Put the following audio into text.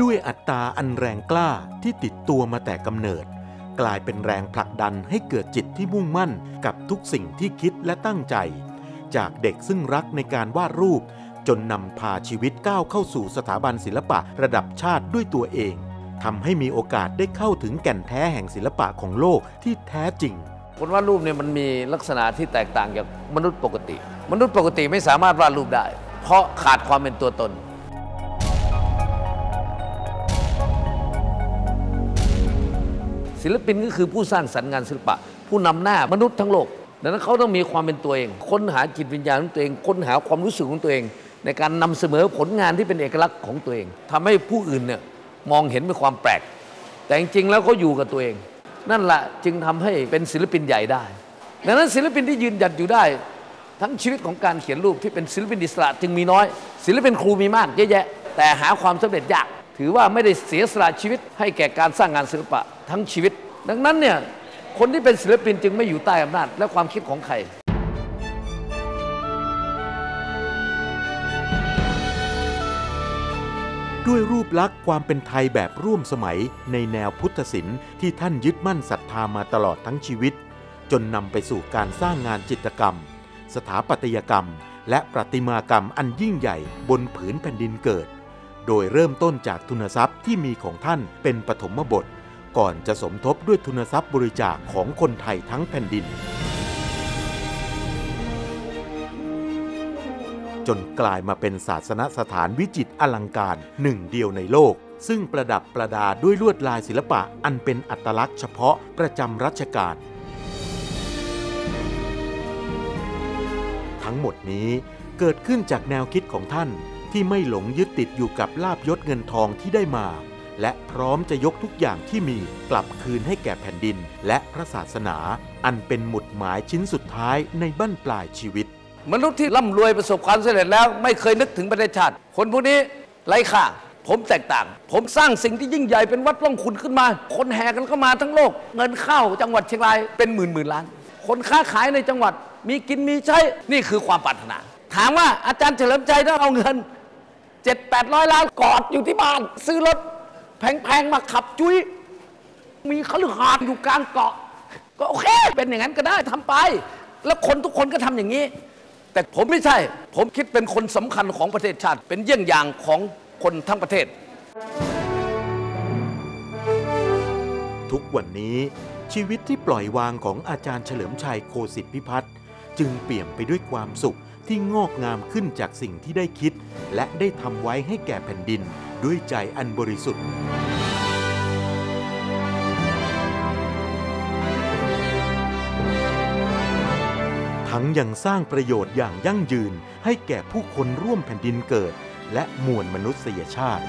ด้วยอัตราอันแรงกล้าที่ติดตัวมาแต่กำเนิด กลายเป็นแรงผลักดันให้เกิดจิตที่มุ่งมั่นกับทุกสิ่งที่คิดและตั้งใจ จากเด็กซึ่งรักในการวาดรูป จนนำพาชีวิตก้าวเข้าสู่สถาบันศิลปะระดับชาติด้วยตัวเองทำให้มีโอกาสได้เข้าถึงแก่นแท้แห่งศิลปะของโลกที่แท้จริงคนวาดรูปเนี่ยมันมีลักษณะที่แตกต่างจากมนุษย์ปกติ มนุษย์ปกติไม่สามารถวาดรูปได้ เพราะขาดความเป็นตัวตน ศิลปินก็คือผู้สร้างสรรค์งานศิลปะ ผู้นำหน้ามนุษย์ทั้งโลกดังนั้นเขาต้องมีความเป็นตัวเอง ค้นหาจิตวิญญาณของตัวเอง ค้นหาความรู้สึกของตัวเอง ในการนำเสนอผลงานที่เป็นเอกลักษณ์ของตัวเองทำให้ผู้อื่นเนี่ยมองเห็นเป็นความแปลก แต่จริงๆแล้วเขาอยู่กับตัวเอง นั่นแหละจึงทำให้เป็นศิลปินใหญ่ได้ ดังนั้นศิลปินที่ยืนหยัดอยู่ได้ ทั้งชีวิตของการเขียนรูปที่เป็นศิลปินอิสระจึงมีน้อย ศิลปินครูมีมากเยอะแยะ แต่หาความสำเร็จยาก ถือว่าไม่ได้เสียสละชีวิตให้แก่การสร้างงานศิลปะ ทั้งชีวิต ดังนั้นเนี่ยคนที่เป็นศิลปินจึงไม่อยู่ใต้อำนาจและความคิดของใครด้วยรูปลักษณ์ความเป็นไทยแบบร่วมสมัยในแนวพุทธศิลป์ที่ท่านยึดมั่นศรัทธามาตลอดทั้งชีวิต จนนำไปสู่การสร้างงานจิตรกรรม สถาปัตยกรรม และประติมากรรมอันยิ่งใหญ่บนผืนแผ่นดินเกิด โดยเริ่มต้นจากทุนทรัพย์ที่มีของท่านเป็นปฐมบท ก่อนจะสมทบด้วยทุนทรัพย์บริจาคของคนไทยทั้งแผ่นดิน จนกลายมาเป็นศาสนสถานวิจิตรอลังการหนึ่งเดียวในโลก ซึ่งประดับประดาด้วยลวดลายศิลปะอันเป็นอัตลักษณ์เฉพาะประจำรัชกาลทั้งหมดนี้เกิดขึ้นจากแนวคิดของท่านที่ไม่หลงยึดติดอยู่กับลาบยศเงินทองที่ได้มา และพร้อมจะยกทุกอย่างที่มีกลับคืนให้แก่แผ่นดิน และพระศาสนา อันเป็นหมุดหมายชิ้นสุดท้ายในบั้นปลายชีวิต มนุษย์ที่ร่ำรวยประสบความสำเร็จแล้วไม่เคยนึกถึงประเทศชาติ คนพวกนี้ไร้ค่าผมแตกต่าง ผมสร้างสิ่งที่ยิ่งใหญ่เป็นวัดร่องขุนขึ้นมา คนแห่กันเข้ามาทั้งโลก เงินเข้าจังหวัดเชียงรายเป็นหมื่นหมื่นล้าน คนค้าขายในจังหวัดมีกินมีใช้ นี่คือความปรารถนา ถามว่าอาจารย์เฉลิมใจต้องเอาเงินเจ็ดแปดร้อยล้านกอดอยู่ที่บ้าน ซื้อรถ แพงๆมาขับจุ้ยมีคฤหาสน์อยู่กลางเกาะ ก็โอเค เป็นอย่างนั้นก็ได้ทำไป แล้วคนทุกคนก็ทำอย่างนี้ แต่ผมไม่ใช่ ผมคิดเป็นคนสำคัญของประเทศชาติ เป็นเยี่ยงอย่างของคนทั้งประเทศ ทุกวันนี้ชีวิตที่ปล่อยวางของอาจารย์เฉลิมชัยโคสิทธิพิพัฒน์จึงเปี่ยมไปด้วยความสุข ที่งอกงามขึ้นจากสิ่งที่ได้คิด และได้ทำไว้ให้แก่แผ่นดิน ด้วยใจอันบริสุทธิ์ทั้งยังสร้างประโยชน์อย่างยั่งยืนให้แก่ผู้คนร่วมแผ่นดินเกิด และมวลมนุษยชาติ